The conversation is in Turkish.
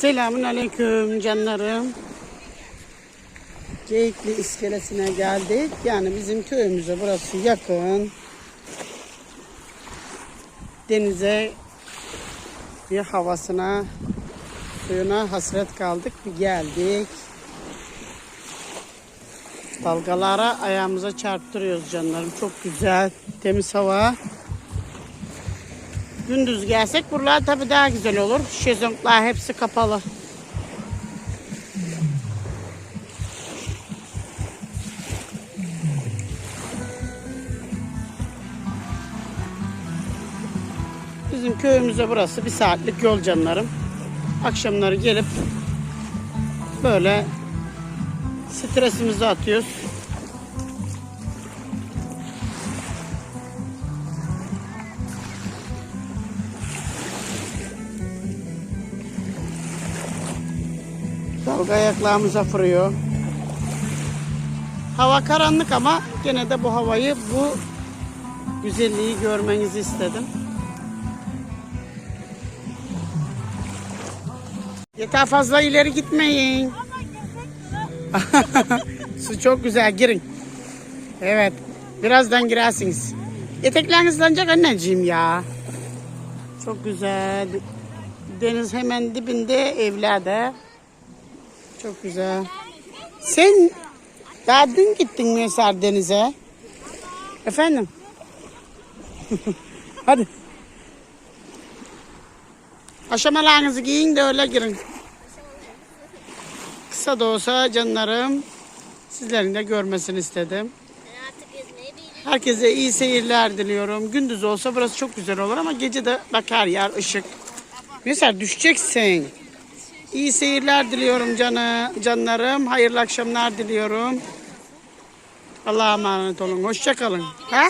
Selamun aleyküm canlarım. Geyikli iskelesine geldik. Yani bizim köyümüze burası yakın. Denize bir havasına, suyuna hasret kaldık. Bir geldik. Dalgalara ayağımıza çarptırıyoruz canlarım. Çok güzel, temiz hava. Gündüz gelsek buralar tabii daha güzel olur. Şezlonglar hepsi kapalı. Bizim köyümüze burası bir saatlik yol canlarım. Akşamları gelip böyle stresimizi atıyoruz. Dalga ayaklarımıza vuruyor. Hava karanlık ama gene de bu havayı, bu güzelliği görmenizi istedim. Yeter fazla ileri gitmeyin. Su çok güzel girin. Evet. Birazdan girersiniz. Etekleriniz ıslanacak anneciğim ya. Çok güzel. Deniz hemen dibinde evlerde. Çok güzel. Sen daha dün gittin mi Eser denize? Efendim? Hadi. Aşamalarınızı giyin de öyle girin. Kısa da olsa canlarım sizlerin de görmesini istedim. Herkese iyi seyirler diliyorum. Gündüz olsa burası çok güzel olur ama gece de bak her yer ışık. Mesela düşeceksin. İyi seyirler diliyorum canı, canlarım. Hayırlı akşamlar diliyorum. Allah'a emanet olun. Hoşça kalın. Ha?